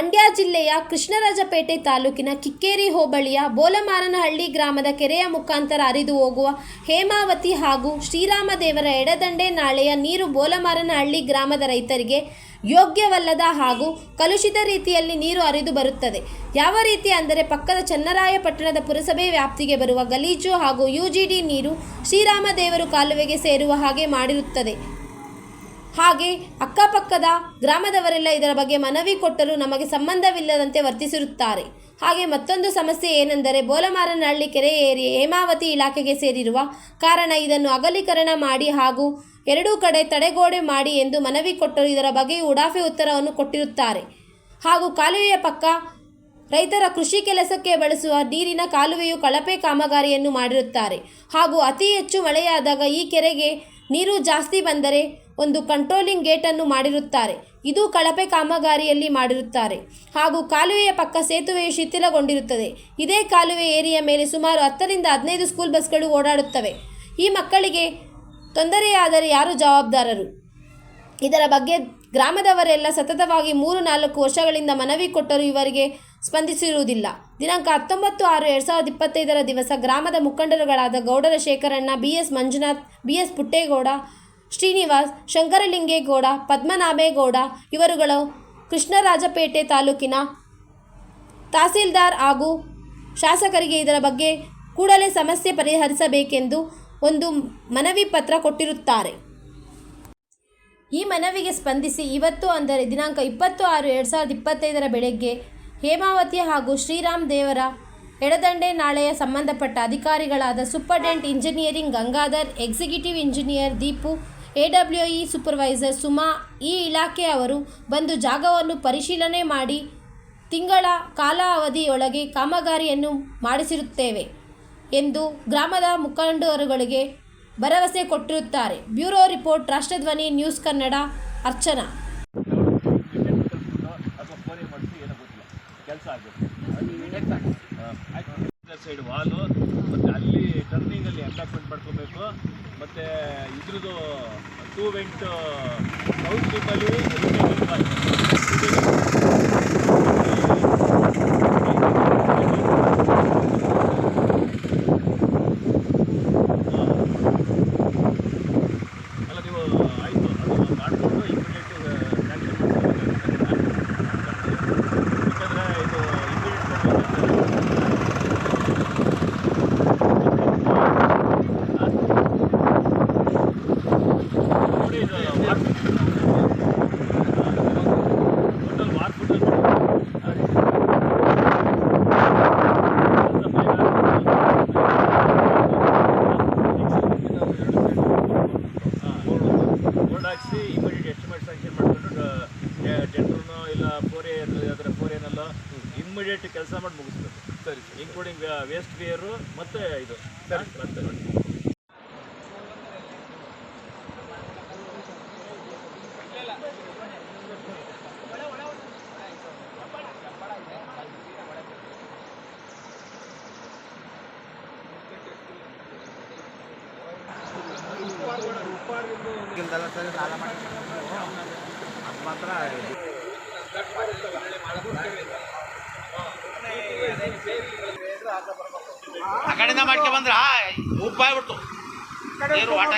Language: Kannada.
ಮಂಡ್ಯ ಜಿಲ್ಲೆಯ ಕೃಷ್ಣರಾಜಪೇಟೆ ತಾಲೂಕಿನ ಕಿಕ್ಕೇರಿ ಹೋಬಳಿಯ ಬೋಲಮಾರನಹಳ್ಳಿ ಗ್ರಾಮದ ಕೆರೆಯ ಮುಖಾಂತರ ಹರಿದು ಹೋಗುವ ಹೇಮಾವತಿ ಹಾಗೂ ಶ್ರೀರಾಮದೇವರ ಎಡದಂಡೆ ನಾಳೆಯ ನೀರು ಬೋಲಮಾರನಹಳ್ಳಿ ಗ್ರಾಮದ ರೈತರಿಗೆ ಯೋಗ್ಯವಲ್ಲದ ಹಾಗೂ ಕಲುಷಿತ ರೀತಿಯಲ್ಲಿ ನೀರು ಹರಿದು ಬರುತ್ತದೆ. ಯಾವ ರೀತಿ ಅಂದರೆ ಪಕ್ಕದ ಚನ್ನರಾಯಪಟ್ಟಣದ ಪುರಸಭೆ ವ್ಯಾಪ್ತಿಗೆ ಬರುವ ಗಲೀಜು ಹಾಗೂ ಯುಜಿಡಿ ನೀರು ಶ್ರೀರಾಮದೇವರು ಕಾಲುವೆಗೆ ಸೇರುವ ಹಾಗೆ ಮಾಡಿರುತ್ತದೆ. ಹಾಗೆ ಅಕ್ಕಪಕ್ಕದ ಗ್ರಾಮದವರೆಲ್ಲ ಇದರ ಬಗ್ಗೆ ಮನವಿ ಕೊಟ್ಟರೂ ನಮಗೆ ಸಂಬಂಧವಿಲ್ಲದಂತೆ ವರ್ತಿಸಿರುತ್ತಾರೆ. ಹಾಗೆ ಮತ್ತೊಂದು ಸಮಸ್ಯೆ ಏನೆಂದರೆ ಬೋಲಮಾರನಹಳ್ಳಿ ಕೆರೆ ಏರಿ ಹೇಮಾವತಿ ಇಲಾಖೆಗೆ ಸೇರಿರುವ ಕಾರಣ ಇದನ್ನು ಅಗಲೀಕರಣ ಮಾಡಿ ಹಾಗೂ ಎರಡೂ ಕಡೆ ತಡೆಗೋಡೆ ಮಾಡಿ ಎಂದು ಮನವಿ ಕೊಟ್ಟರು. ಇದರ ಬಗ್ಗೆ ಉಡಾಫೆ ಉತ್ತರವನ್ನು ಕೊಟ್ಟಿರುತ್ತಾರೆ. ಹಾಗೂ ಕಾಲುವೆಯ ಪಕ್ಕ ರೈತರ ಕೃಷಿ ಕೆಲಸಕ್ಕೆ ಬಳಸುವ ನೀರಿನ ಕಾಲುವೆಯು ಕಳಪೆ ಕಾಮಗಾರಿಯನ್ನು ಮಾಡಿರುತ್ತಾರೆ. ಹಾಗೂ ಅತಿ ಹೆಚ್ಚು ಮಳೆಯಾದಾಗ ಈ ಕೆರೆಗೆ ನೀರು ಜಾಸ್ತಿ ಬಂದರೆ ಒಂದು ಕಂಟ್ರೋಲಿಂಗ್ ಗೇಟನ್ನು ಮಾಡಿರುತ್ತಾರೆ. ಇದು ಕಳಪೆ ಕಾಮಗಾರಿಯಲ್ಲಿ ಮಾಡಿರುತ್ತಾರೆ. ಹಾಗೂ ಕಾಲುವೆಯ ಪಕ್ಕ ಸೇತುವೆಯು ಶಿಥಿಲಗೊಂಡಿರುತ್ತದೆ. ಇದೇ ಕಾಲುವೆ ಏರಿಯ ಮೇಲೆ ಸುಮಾರು ಹತ್ತರಿಂದ ಹದಿನೈದು ಸ್ಕೂಲ್ ಬಸ್ಗಳು ಓಡಾಡುತ್ತವೆ. ಈ ಮಕ್ಕಳಿಗೆ ತೊಂದರೆಯಾದರೆ ಯಾರು ಜವಾಬ್ದಾರರು? ಇದರ ಬಗ್ಗೆ ಗ್ರಾಮದವರೆಲ್ಲ ಸತತವಾಗಿ ಮೂರು ನಾಲ್ಕು ವರ್ಷಗಳಿಂದ ಮನವಿ ಕೊಟ್ಟರೂ ಇವರಿಗೆ ಸ್ಪಂದಿಸಿರುವುದಿಲ್ಲ. ದಿನಾಂಕ ಹತ್ತೊಂಬತ್ತು ಆರು ಎರಡು ಸಾವಿರದ ಇಪ್ಪತ್ತೈದರ ದಿವಸ ಗ್ರಾಮದ ಮುಖಂಡರುಗಳಾದ ಗೌಡರ Shekaranna B S Manjunath B S Puttegowda, Srinivas, Shankaralingegowda, Padmanabhegowda, ಇವರುಗಳು ಕೃಷ್ಣರಾಜಪೇಟೆ ತಾಲೂಕಿನ ತಹಸೀಲ್ದಾರ್ ಹಾಗೂ ಶಾಸಕರಿಗೆ ಇದರ ಬಗ್ಗೆ ಕೂಡಲೇ ಸಮಸ್ಯೆ ಪರಿಹರಿಸಬೇಕೆಂದು ಒಂದು ಮನವಿ ಪತ್ರ ಕೊಟ್ಟಿರುತ್ತಾರೆ. ಈ ಮನವಿಗೆ ಸ್ಪಂದಿಸಿ ಇವತ್ತು ಅಂದರೆ ದಿನಾಂಕ ಇಪ್ಪತ್ತು ಆರು ಎರಡು ಸಾವಿರದ ಇಪ್ಪತ್ತೈದರ ಬೆಳಗ್ಗೆ ಹೇಮಾವತಿ ಹಾಗೂ ಶ್ರೀರಾಮ್ ದೇವರ ಎಡದಂಡೆ ನಾಳೆಯ ಸಂಬಂಧಪಟ್ಟ ಅಧಿಕಾರಿಗಳಾದ superintendent engineering Gangadhar, executive engineer Deepu A W E supervisor Suma, ಈ ಇಲಾಖೆಯವರು ಬಂದು ಜಾಗವನ್ನು ಪರಿಶೀಲನೆ ಮಾಡಿ ತಿಂಗಳ ಕಾಲಾವಧಿಯೊಳಗೆ ಕಾಮಗಾರಿಯನ್ನು ಮಾಡಿಸಿರುತ್ತೇವೆ ಎಂದು ಗ್ರಾಮದ ಮುಖಂಡರುಗಳಿಗೆ ಭರವಸೆ ಕೊಟ್ಟಿರುತ್ತಾರೆ. Bureau report Rashtradhwani news Kannada, Archana. Side wall ಮತ್ತು ಅಲ್ಲಿ ಟರ್ನಿಂಗಲ್ಲಿ ಅಟ್ಯಾಚ್ಮೆಂಟ್ ಮಾಡ್ಕೋಬೇಕು ಮತ್ತು ಇದ್ರದ್ದು ಟೂ ವೆಂಟ್ ಸೌತ್ ಲಿಪ್ಪಲ್ಲಿ ಇಮಿಡಿಯೇಟ್ ಕೆಲಸ ಮಾಡಿ ಮುಗಿಸ್ಬೇಕು. ಸರಿ ಇನ್ಕ್ಲೂಡಿಂಗ್ ವೇಸ್ಟ್ ಬಿಯರು ಮತ್ತು ಇದು. ಸರಿ. ಅದು ಮಾತ್ರ ಆ ಕಡೆಯಿಂದ ಮಾಡ್ಕೆ ಬಂದ್ರ ಉಪ್ಪಾಗ್ಬಿಡ್ತು ನೀರು ವಾಟ